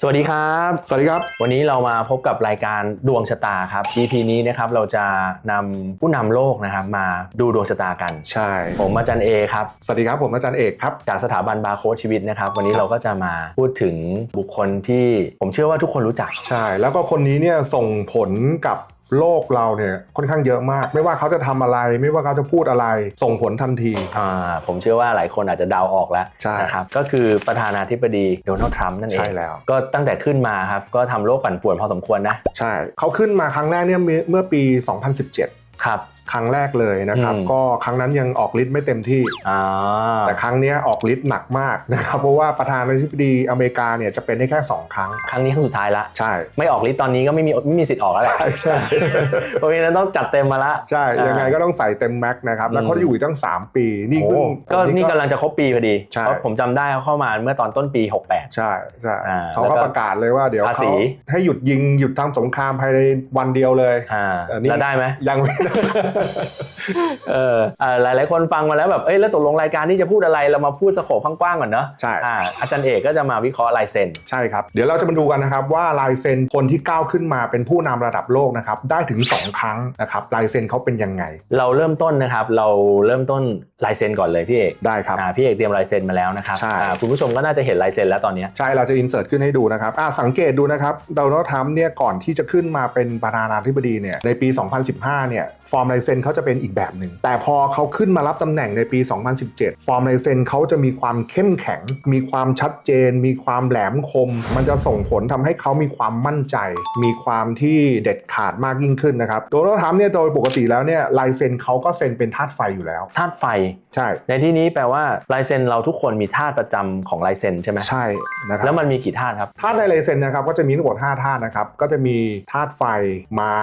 สวัสดีครับ สวัสดีครับ วันนี้เรามาพบกับรายการดวงชะตาครับ EP นี้นะครับเราจะนำผู้นำโลกนะครับมาดูดวงชะตากัน ใช่ ผมอาจารย์เอครับ สวัสดีครับผมอาจารย์เอกครับ จากสถาบันบาร์โค้ดชีวิตนะครับ วันนี้ครับเราก็จะมาพูดถึงบุคคลที่ผมเชื่อว่าทุกคนรู้จัก ใช่ แล้วก็คนนี้เนี่ยส่งผลกับ โลกเราเนี่ยค่อนข้างเยอะมาก ไม่ว่าเขาจะทำอะไร ไม่ว่าเขาจะพูดอะไร ส่งผลทันทีอ่าผมเชื่อว่าหลายคนอาจจะเดาออกแล้วใช่นะครับก็คือประธานาธิบดีโดนัลด์ทรัมป์นั่นเองใช่แล้ว ก็ตั้งแต่ขึ้นมาครับ ก็ทำโลกปั่นป่วนพอสมควรนะ ใช่เขาขึ้นมาครั้งแรกเนี่ยเมื่อปี 2017 ครับ ครั้งแรกเลยนะครับ อืม ก็ครั้งนั้นยังออกฤทธิ์ไม่เต็มที่ อ่า แต่ครั้งเนี้ยออกฤทธิ์หนักมากนะครับเพราะว่าประธานาธิบดีอเมริกาเนี่ยจะเป็นได้แค่ 2 ครั้ง ครั้งนี้ครั้งสุดท้ายละ ใช่ ไม่ออกฤทธิ์ตอนนี้ก็ไม่มีไม่มีสิทธิ์ออกแล้วแหละใช่ใช่ เพราะฉะนั้นต้องจัดเต็มมาละ ใช่ยังไงก็ต้องใส่เต็มแม็กซ์นะครับ แล้วเขาอืม อยู่อีกตั้ง 3 ปี นี่โอ้เพิ่งก็นี่กำลังจะครบปีพอดีใช่ เพราะผมจำได้เขาเข้ามาเมื่อตอนต้นปี 68 ใช่ใช่อ่าเขาแล้วก็ก็ประกาศเลยว่าเดี๋ยวภาษี เขาให้หยุดยิงหยุดทำสงครามภายในวันเดียวเลย อ่าแต่นี่แล้วได้ไหม ยังไม่ได้เอออ่าหลายหลายๆคนฟังมาแล้วแบบเอ้ยแล้วตกลงรายการนี้จะพูดอะไรเรามาพูดสโคปกว้างๆก่อนเนอะใช่อ่าอาจารย์เอกก็จะมาวิเคราะห์ลายเซ็นใช่ครับเดี๋ยวเราจะมาดูกันนะครับว่าลายเซ็นคนที่ก้าวขึ้นมาเป็นผู้นำระดับโลกนะครับได้ถึง 2 ครั้งนะครับลายเซ็นเขาเป็นยังไง เราเริ่มต้นนะครับเราเริ่มต้นลายเซ็นก่อนเลยพี่เอกได้ครับอ่าพี่เอกเตรียมลายเซ็นมาแล้วนะครับใช่อ่าคุณผู้ชมก็น่าจะเห็นลายเซ็นแล้วตอนเนี้ยใช่เราจะอินเสิร์ตขึ้นให้ดูนะครับอ่าสังเกตดูนะครับโดนัลด์ทรัมป์เนี่ยก่อนที่จะขึ้นมาเป็นประธานาธิบดีเนี่ยในปี 2015เนี่ยฟอร์มลายเซ็นเขาจะเป็นอีกแบบหนึ่ง แต่พอเขาขึ้นมารับตำแหน่งในปี 2017 ฟอร์มลายเซ็นเขาจะมีความเข้มแข็ง มีความชัดเจน มีความแหลมคม มันจะส่งผลทำให้เขามีความมั่นใจ มีความที่เด็ดขาดมากยิ่งขึ้นนะครับโดนัลด์ทรัมป์เนี่ยโดยปกติแล้วเนี่ยลายเซ็นเขาก็เซ็นเป็นธาตุไฟอยู่แล้วธาตุไฟใช่ ในที่นี้แปลว่าลายเซ็นเราทุกคนมีธาตุประจำของลายเซ็นใช่ไหมใช่นะครับแล้วมันมีกี่ธาตุครับธาตุในลายเซ็นนะครับก็จะมีทั้งหมด5ธาตุนะครับก็จะมีธาตุไฟ ไม้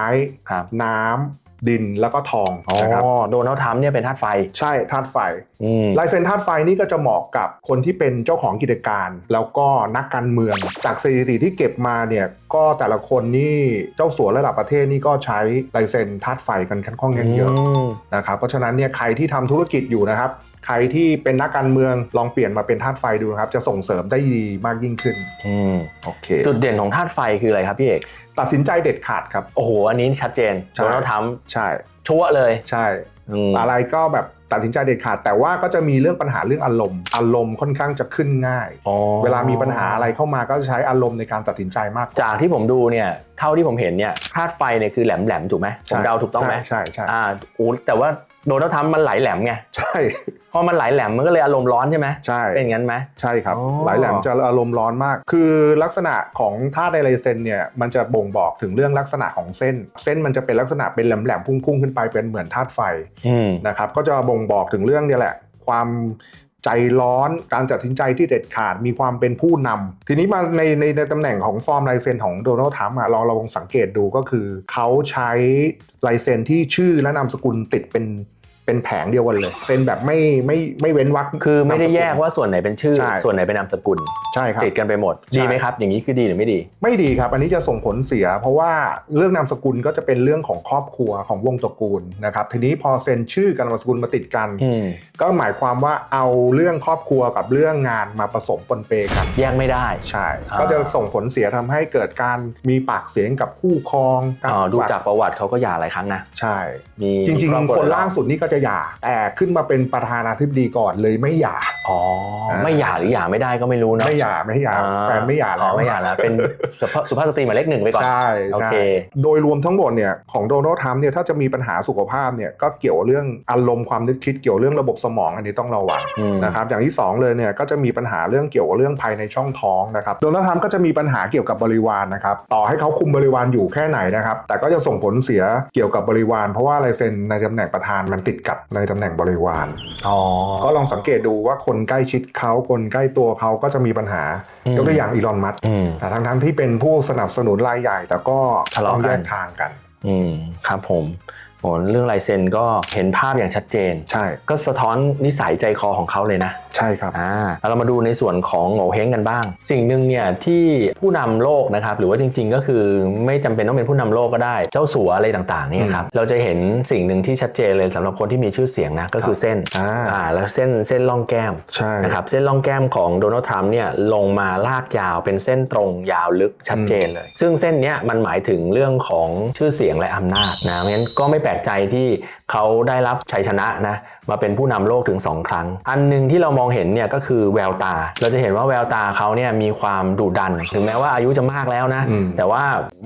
ครับน้ำ ดินแล้วก็ทองอ๋อนะครับโดนัลด์ทรัมป์เนี่ยเป็นธาตุไฟ ใช่ธาตุไฟอืมลายเซ็นธาตุไฟนี่ก็จะเหมาะกับคนที่เป็นเจ้าของกิจการ แล้วก็นักการเมือง จากสถิติที่เก็บมาเนี่ยก็แต่ละคนนี่เจ้าสัวระดับประเทศนี่ก็ใช้ลายเซ็นธาตุไฟกันค่อนข้างเยอะมนะครับเพราะฉะนั้นเนี่ยใครที่ทำธุรกิจอยู่นะครับ ใครที่เป็นนักการเมืองลองเปลี่ยนมาเป็นธาตุไฟดูนะครับ จะส่งเสริมได้ดีมากยิ่งขึ้นอืมโอเคจุดเด่นของธาตุไฟคืออะไรครับพี่เอกตัดสินใจเด็ดขาดครับ โอ้โห อันนี้ชัดเจนใช่โดนัลด์ทรัมป์ใช่ชั่วเลยใช่อืมอะไรก็แบบตัดสินใจเด็ดขาด แต่ว่าก็จะมีเรื่องปัญหาเรื่องอารมณ์ อารมณ์ค่อนข้างจะขึ้นง่ายอ๋อเวลามีปัญหาอะไรเข้ามาก็จะใช้อารมณ์ในการตัดสินใจมากกว่าจากที่ผมดูเนี่ยเท่าที่ผมเห็นเนี่ยธาตุไฟเนี่ยคือแหลมแหลมๆถูกไหมผมเดาถูกต้องไหมใช่ใช่อ่าโอ้แต่ว่า โดนัลด์ทรัมป์มันไหลแหลมไงใช่ พอมันไหลแหลมมันก็เลยอารมณ์ร้อนใช่ไหมใช่ เป็นอย่างนั้นไหม ใช่ครับ อ๋อ หลายแหลมจะอารมณ์ร้อนมาก คือลักษณะของธาตุในลายเซ็นเนี่ยมันจะบ่งบอกถึงเรื่องลักษณะของเส้น เส้นมันจะเป็นลักษณะเป็นแหลมๆพุ่งๆขึ้นไปเป็นเหมือนธาตุไฟอืมนะครับก็จะบ่งบอกถึงเรื่องเนี่ยแหละ ความใจร้อนการตัดสินใจที่เด็ดขาดมีความเป็นผู้นำทีนี้มาในในในตำแหน่งของฟอร์มลายเซ็นของโดนัลด์ทรัมป์อะลองลองสังเกตดูก็คือ เขาใช้ลายเซ็นที่ชื่อและนามสกุลติดเป็น เป็นแผงเดียวกันเลย เซ็นแบบไม่ไม่ไม่เว้นวรรค คือไม่ได้นามสกุลแยกว่าส่วนไหนเป็นชื่อ ใช่ ส่วนไหนเป็นนามสกุลใช่ครับ ติดกันไปหมด ใช่ ดีไหมครับ อย่างนี้คือดีหรือไม่ดี ไม่ดีครับ อันนี้จะส่งผลเสีย เพราะว่าเรื่องนามสกุลก็จะเป็นเรื่องของครอบครัวของวงตระกูลนะครับทีนี้พอเซ็นชื่อกับนามสกุลมาติดกัน อืมก็หมายความว่าเอาเรื่องครอบครัวกับเรื่องงานมาผสมปนเปกัน แยกไม่ได้ ใช่ อ่า ก็จะส่งผลเสียทำให้เกิดการมีปากเสียงกับคู่ครองอ๋อดูจากปประวัติเขาก็หย่าหลายครั้งนะ ใช่ มีจริงรอบๆคนวล่าสุดนี่ก็จะหย่าแต่ขึ้นมาเป็นประธานาธิบดีก่อนเลยไม่หย่าอ๋อไม่หย่าหรือหย่าไม่ได้ก็ไม่รู้เนอะไม่หย่าไม่หย่าอ่แฟนไม่หย่าอ๋แล้อวไม่หย่าแล้วเป็นสุภาพสุภาพสตรีหมายเลขหนึ่งไปก่อนใช่โอใช่เคโดยรวมทั้งหมดเนี่ยของโดนัลด์ทรัมป์เนี่ยถ้าจะมีปัญหาสุขภาพเนี่ยก็เกี่ยวเรื่องอารมณ์ความนึกคิดเกี่ยวเรื่องระบบสมองอันนี้ต้องระวังอืมนะครับอย่างที่สองเลยเนี่ยก็จะมีปัญหาเรื่องเกี่ยวกับเรื่องภายในช่องท้องนะครับโดนัลด์ทรัมป์ก็จะมีปัญหาเกี่ยวกับบริวารนะครับต่อให้เขาคุมบริวารอยู่แค่ไหนนะครับแต่ก็จะส่งผลเสียเกี่ยวกับบริวาร เพราะว่าลายเซ็นในตำแหน่งประธานมันติดกับในตำแหน่งบริวารอ๋อก็ลองสังเกตดูว่าคนใกล้ชิดเขาคนใกล้ตัวเขาก็จะมีปัญหาอืมยกตัวอย่างอีลอนมัสก์อืมแต่ทั้งทั้งๆที่เป็นผู้สนับสนุนรายใหญ่ แต่ก็ทะเลาะต้องแยกักนทางกันอืมครับผม โอ้เรื่องลายเซ็นก็เห็นภาพอย่างชัดเจน ใช่ ก็สะท้อนนิสัยใจคอของเขาเลยนะ ใช่ครับอ่าแล้วเรามาดูในส่วนของโง่เฮงกันบ้าง สิ่งหนึ่งเนี่ยที่ผู้นำโลกนะครับหรือว่าจริง ๆ ก็คือไม่จำเป็นต้องเป็นผู้นำโลกก็ได้ เจ้าสัวอะไรต่างๆเนี่ยครับเราจะเห็นสิ่งหนึ่งที่ชัดเจนเลยสำหรับคนที่มีชื่อเสียงนะก็คือเส้นอ่าอ่าแล้วเส้นเส้นล่องแก้มใช่นะครับเส้นล่องแก้มของโดนัลด์ทรัมป์เนี่ยลงมาลากยาวเป็นเส้นตรงยาวลึกชัดเจนเลย ซึ่งเส้นเนี้ยมันหมายถึงเรื่องของชื่อเสียงและอำนาจนะเพราะฉะนั้นก็ไม่แปลกใจที่เขาได้รับชัยชนะนะมาเป็นผู้นำโลกถึง 2 ครั้ง อันหนึ่งที่เรามองเห็นเนี่ยก็คือแววตา เราจะเห็นว่าแววตาเขาเนี่ยมีความดุดัน ถึงแม้ว่าอายุจะมากแล้วนะอืมแต่ว่า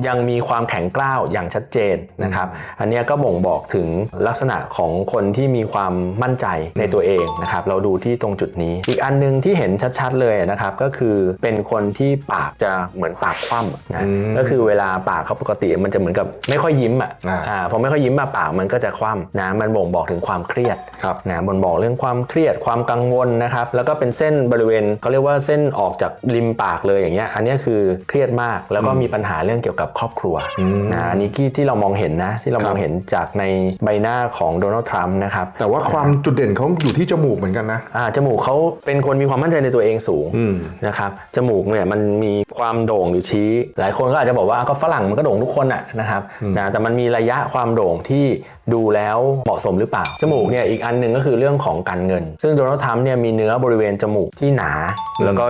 ยังมีความแข็งกร้าวอย่างชัดเจนนะครับ อันเนี้ยก็บ่งบอกถึงลักษณะของคนที่มีความมั่นใจในตัวเองนะครับ เราดูที่ตรงจุดนี้ อีกอันหนึงที่เห็นชัดๆเลยนะครับก็คือเป็นคนที่ปากจะเหมือนปากคว่ำอะนะอืมก็คือเวลาปากเขาปกติมันจะเหมือนกับไม่ค่อยยิ้มอะอ่าอ่าพอไม่ค่อยยิ้มมาปากมันก็จะคว่ำนะมันบ่งบอกถึงความเครียดครับนะบ่งบอกเรื่องความเครียดความกังวลนะครับ แล้วก็เป็นเส้นบริเวณเขาเรียกว่าเส้นออกจากริมปากเลยอย่างเงี้ยอันเนี้ยคือเครียดมากแล้วก็มีปัญหาเรื่องเกี่ยวกับครอบครัวอืมนะอันนี้ที่ที่เรามองเห็นนะที่เราครัมบองเห็นจากในใบหน้าของโดนัลด์ทรัมป์นะครับแต่ว่าความจุดเด่นเขาอยู่ที่จมูกเหมือนกันนะอ่าจมูกเขาเป็นคนมีความมั่นใจในตัวเองสูงอืมนะครับจมูกเนี่ยมันมี ความโด่งหรือชี้ หลายคนก็อาจจะบอกว่าก็ฝรั่งมันก็โด่งทุกคนอะนะครับอืมนะแต่มันมีระยะความโด่งที่ดูแล้วเหมาะสมหรือเปล่า จมูกเนี่ยอีกอันหนึ่งก็คือเรื่องของการเงิน ซึ่งโดนัลด์ทรัมป์เนี่ยมีเนื้อบริเวณจมูกที่หนา แล้วก็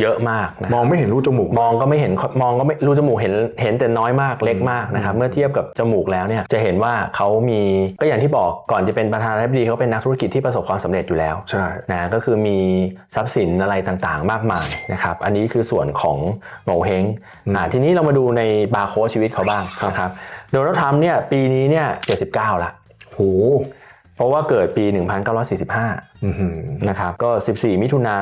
เยอะมากนะมองไม่เห็นรูจมูก มองก็ไม่เห็นมองก็ไม่รูจมูกเห็นเห็นแต่น้อยมากเล็กมากนะครับเมื่อเทียบกับจมูกแล้วเนี่ยจะเห็นว่าเขามีก็อย่างที่บอกก่อนจะเป็นประธานาธิบดีเขาเป็นนักธุรกิจที่ประสบความสำเร็จอยู่แล้วใช่นะก็คือมีทรัพย์สินอะไรต่างๆ มากมายนะครับอันนี้คือส่วนของโงเฮงอ่าทีนี้เรามาดูในบาร์โค้ดชีวิตเขาบ้างนะครับโดนัลด์ทรัมป์เนี่ยปีนี้เนี่ย79ละโหเพราะว่าเกิดปี 1945อื้อหือนะครับก็ 14 มิถุนา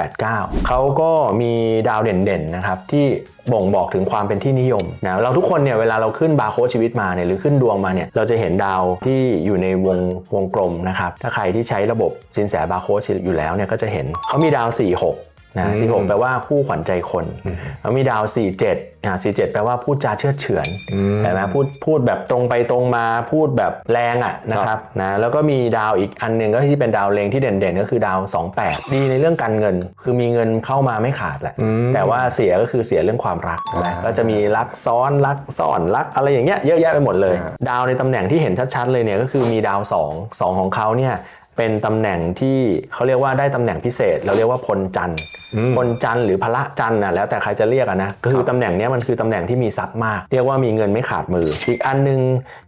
2489 เขาก็มีดาวเด่นๆนะครับที่บ่งบอกถึงความเป็นที่นิยมนะเราทุกคนเนี่ยเวลาเราขึ้นบาร์โค้ดชีวิตมาเนี่ยหรือขึ้นดวงมาเนี่ยเราจะเห็นดาวที่อยู่ในวงวงกลมนะครับถ้าใครที่ใช้ระบบสินแสบาร์โค้ดอยู่แล้วเนี่ยก็จะเห็นเขามีดาว 46 นะอืม46แปลว่าคู่ขวัญใจคนแล้วมีดาว47อ่า47แปลว่าพูดจาเชื่อดเฉือนอืมเห็นไหมพูดพูดแบบตรงไปตรงมาพูดแบบแรงอะนะครับนะแล้วก็มีดาวอีกอันหนึ่งก็ที่เป็นดาวเลงที่เด่นๆ ก็คือดาว 28 ดีในเรื่องการเงิน คือมีเงินเข้ามาไม่ขาดแหละอืมแต่ว่าเสียก็คือเสียเรื่องความรักนะอ่าก็จะมีรักซ้อนรักซ่อนรักอะไรอย่างเงี้ยเยอะแยะไปหมดเลยอ่าดาวในตำแหน่งที่เห็นชัดๆเลยเนี่ยก็คือมีดาว 2 2 ของเขาเนี่ย เป็นตำแหน่งที่เขาเรียกว่าได้ตำแหน่งพิเศษ เราเรียกว่าพลจันทร์อืมพลจันทร์หรือพระจันทร์น่ะแล้วแต่ใครจะเรียกอะนะก็คือตำแหน่งเนี้ยมันคือตำแหน่งที่มีทรัพย์มาก เรียกว่ามีเงินไม่ขาดมือ อีกอันหนึง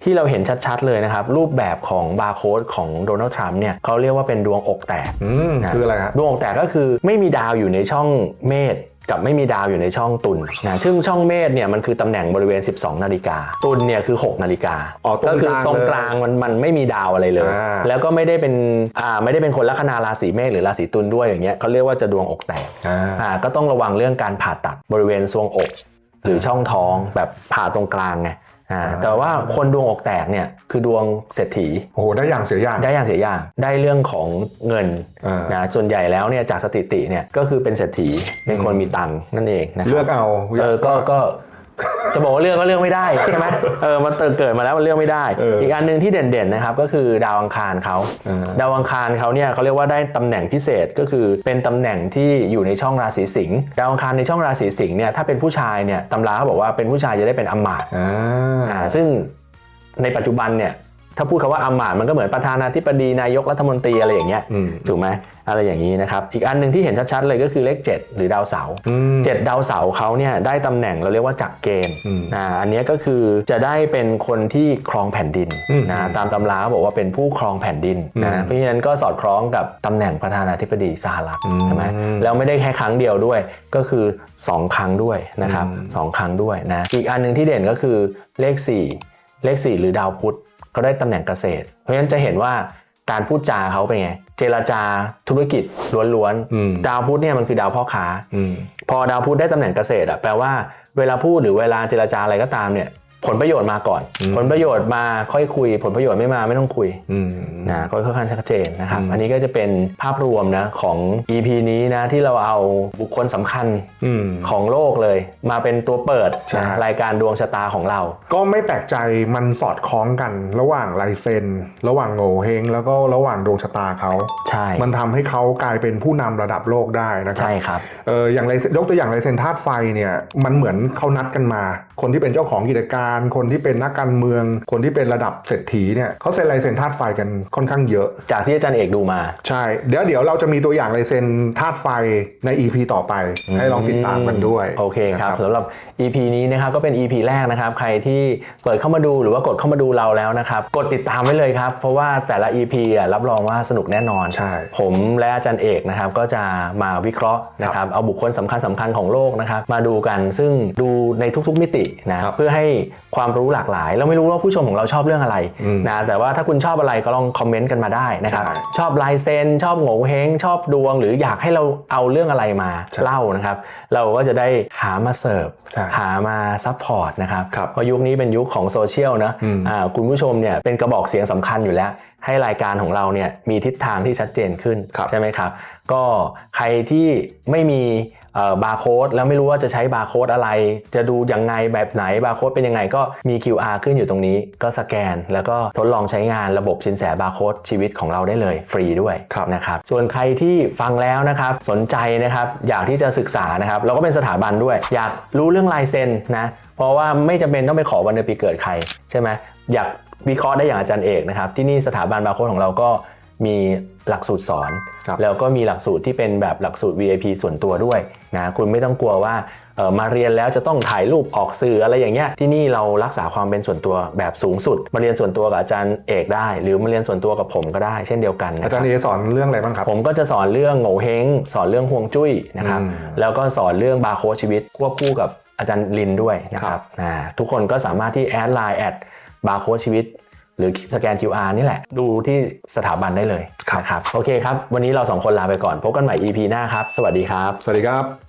ที่เราเห็นชัดๆเลยนะครับ รูปแบบของบาร์โค้ดของโดนัลด์ทรัมป์เนี่ยเขาเรียกว่าเป็นดวงอกแตกอืมคืออะไรฮะดวงอกแตกก็คือไม่มีดาวอยู่ในช่องเมษ กับไม่มีดาวอยู่ในช่องตุลนะซึ่งช่องเมษเนี่ยมันคือตำแหน่งบริเวณ 12 นาฬิกา ตุลเนี่ยคือ 6 นาฬิกาอ๋อตรงก็คืกลางตรงเลยกลางมันมันไม่มีดาวอะไรเลย อ่า แล้วก็ไม่ได้เป็นอ่าไม่ได้เป็นคนลัคนาราศีเมษหรือราศีตุลด้วยอย่างเงี้ยเขาเรียกว่าจะดวงอกแตก อ่า อ่าก็ต้องระวังเรื่องการผ่าตัดบริเวณทรวงอก หรือช่องท้องแบบผ่าตรงกลางไง อ่าอ่าแต่ว่าคนดวงอกแตกเนี่ยคือดวงเศรษฐีโอ้โหได้อย่างเสียอย่างได้อย่างเสียอย่างได้เรื่องของเงินอ่านนะส่วนใหญ่แล้วเนี่ยจากสถิติเนี่ยก็คือเป็นเศรษฐีเป็นคนมีตังค์นั่นเองนะคเลืรัอบกเอาเออก็ก็ จะบอกว่าเลือกก็เลือกไม่ได้ใช่ไหมเออมันเกิดมาแล้วมันเลือกไม่ได้เอออีอีกอันหนึงที่เด่นๆนะครับก็คือดาวอังคารเขาอ่าดาวอังคารเขาเนี่ยเขาเรียกว่าได้ตำแหน่งพิเศษก็คือเป็นตำแหน่งที่อยู่ในช่องราศีสิงห์ดาวอังคารในช่องราศีสิงห์เนี่ยถ้าเป็นผู้ชายเนี่ยตำราเขาบอกว่าเป็นผู้ชายจะได้เป็นอำมาตย์อ่าอ่าซึ่งในปัจจุบันเนี่ย ถ้าพูดคำว่าอำมาตย์มันก็เหมือนประธานาธิบดีนายกรัฐมนตรีอะไรอย่างเงี้ยอืมถูกไหมอะไรอย่างนี้นะครับอีกอันหนึ่งที่เห็นชัดๆเลยก็คือเลข 7 หรือดาวเสาร์อืมเจ็ดดาวเสาร์เขาเนี่ยได้ตำแหน่งเราเรียกว่าจักรเกณฑ์อืมอ่าอันเนี้ยก็คือจะได้เป็นคนที่ครองแผ่นดินอืมนะตามตำราเขาบอกว่าเป็นผู้ครองแผ่นดินอืมนะเพราะฉะนั้นก็สอดคล้องกับตำแหน่งประธานาธิบดีสหรัฐอืมใช่ไหมแล้วไม่ได้แค่ครั้งเดียวด้วยก็คือ 2 ครั้งด้วยนะครับอืมสองครั้งด้วยนะอีกอันหนึ่งที่เด่นก็คือเลข 4 เลข 4 หรือดาวพุธ ก็ได้ตำแหน่งเกษตร เพราะฉะนั้นจะเห็นว่าการพูดจาเขาเป็นไง เจรจาธุรกิจล้วนอืมๆดาวพุธเนี่ยมันคือดาวพ่อค้าอืมพอดาวพุธได้ตำแหน่งเกษตรอะแปลว่าเวลาพูดหรือเวลาเจรจาอะไรก็ตามเนี่ย ผลประโยชน์มาก่อนอืมผลประโยชน์มาค่อยคุย ผลประโยชน์ไม่มาไม่ต้องคุยอืมนะก็ค่อนข้างชัดเจนนะครับอืมอันนี้ก็จะเป็นภาพรวมนะของ EP นี้นะที่เราเอาบุคคลสำคัญอืมของโลกเลย มาเป็นตัวเปิดใช่นะรายการดวงชะตาของเรา ก็ไม่แปลกใจมันสอดคล้องกัน ระหว่างลายเซ็นระหว่างโง่เฮงแล้วก็ระหว่างดวงชะตาเขาใช่มันทำให้เขากลายเป็นผู้นำระดับโลกได้นะครัใช่ครับเอออย่างไรยกตัวอย่างลายเซ็นธาตุไฟเนี่ยมันเหมือนเขานัดกันมา คนที่เป็นเจ้าของกิจการ คนที่เป็นนักการเมือง คนที่เป็นระดับเศรษฐีเนี่ยเขาเซ็นลายเซ็นธาตุไฟกันค่อนข้างเยอะ จากที่อาจารย์เอกดูมา ใช่ เดี๋ยวเดี๋ยวเราจะมีตัวอย่างลายเซ็นธาตุไฟใน EP ต่อไป ให้ลองติดตามกันด้วย โอเคครับนะสำหรับ EP นี้นะครับก็เป็น EP แรกนะครับ ใครที่เปิดเข้ามาดูหรือว่ากดเข้ามาดูเราแล้วนะครับ กดติดตามไว้เลยครับ เพราะว่าแต่ละ EP อะรับรองว่าสนุกแน่นอนใช่ผมและอาจารย์เอกนะครับก็จะมาวิเคราะห์นะครับเอาบุคคลสำคัญสำคัญของโลกนะครับมาดูกัน ซึ่งดูในทุกๆมิตินะครับเพื่อให้ความรู้หลากหลาย เราไม่รู้ว่าผู้ชมของเราชอบเรื่องอะไรอืมนะแต่ว่าถ้าคุณชอบอะไรก็ลองคอมเมนต์กันมาได้นะครับใช่ชอบลายเซ็นชอบโง่เฮงชอบดวง หรืออยากให้เราเอาเรื่องอะไรมาใช่เล่านะครับเราก็จะได้หามาเสิร์ฟใช่หามาซัพพอร์ตนะครับครับเพราะยุคนี้เป็นยุคของโซเชียลนะอืมอ่าคุณผู้ชมเนี่ยเป็นกระบอกเสียงสำคัญอยู่แล้ว ให้รายการของเราเนี่ยมีทิศทางที่ชัดเจนขึ้นครับใช่ไหมครับ ก็ใครที่ไม่มี บาร์โค้ดแล้วไม่รู้ว่าจะใช้บาร์โค้ดอะไร จะดูยังไงแบบไหนบาร์โค้ดเป็นยังไงก็มี QR ขึ้นอยู่ตรงนี้ ก็สแกน แล้วก็ทดลองใช้งานระบบชินแสบาร์โค้ดชีวิตของเราได้เลยฟรีด้วยครับนะครับส่วนใครที่ฟังแล้วนะครับสนใจนะครับอยากที่จะศึกษานะครับเราก็เป็นสถาบันด้วย อยากรู้เรื่องลายเซ็นนะเพราะว่าไม่จำเป็นต้องไปขอวันเดือนปีเกิดใครใช่ไหมอยากวิเคราะห์ได้อย่างอาจารย์เอกนะครับที่นี่สถาบันบาร์โค้ดของเราก็ มีหลักสูตรสอนครับแล้วก็มีหลักสูตรที่เป็นแบบหลักสูตร VIP ส่วนตัวด้วยนะคุณไม่ต้องกลัวว่าเอ่อมาเรียนแล้วจะต้องถ่ายรูปออกสื่ออะไรอย่างเงี้ยที่นี่เรารักษาความเป็นส่วนตัวแบบสูงสุด มาเรียนส่วนตัวกับอาจารย์เอกได้ หรือมาเรียนส่วนตัวกับผมก็ได้เช่นเดียวกันนะคอารับจารย์เอสอนเรื่องอะไรบ้างครับ ผมก็จะสอนเรื่องโง่เฮงสอนเรื่องฮวงจุ้ยนะครับอืมแล้วก็สอนเรื่องบาร์โค้ดชีวิตควบคู่กับอาจารย์ลินด้วยนะครับอ่าทุกคนก็สามารถที่แอดไลน์แอดบาร์โค้ดชีวิต หรือสแกน QR นี่แหละ ดูที่สถาบันได้เลยนะครับโอเคครับ วันนี้เราสองคนลาไปก่อน พบกันใหม่ EP หน้าครับ สวัสดีครับ สวัสดีครับ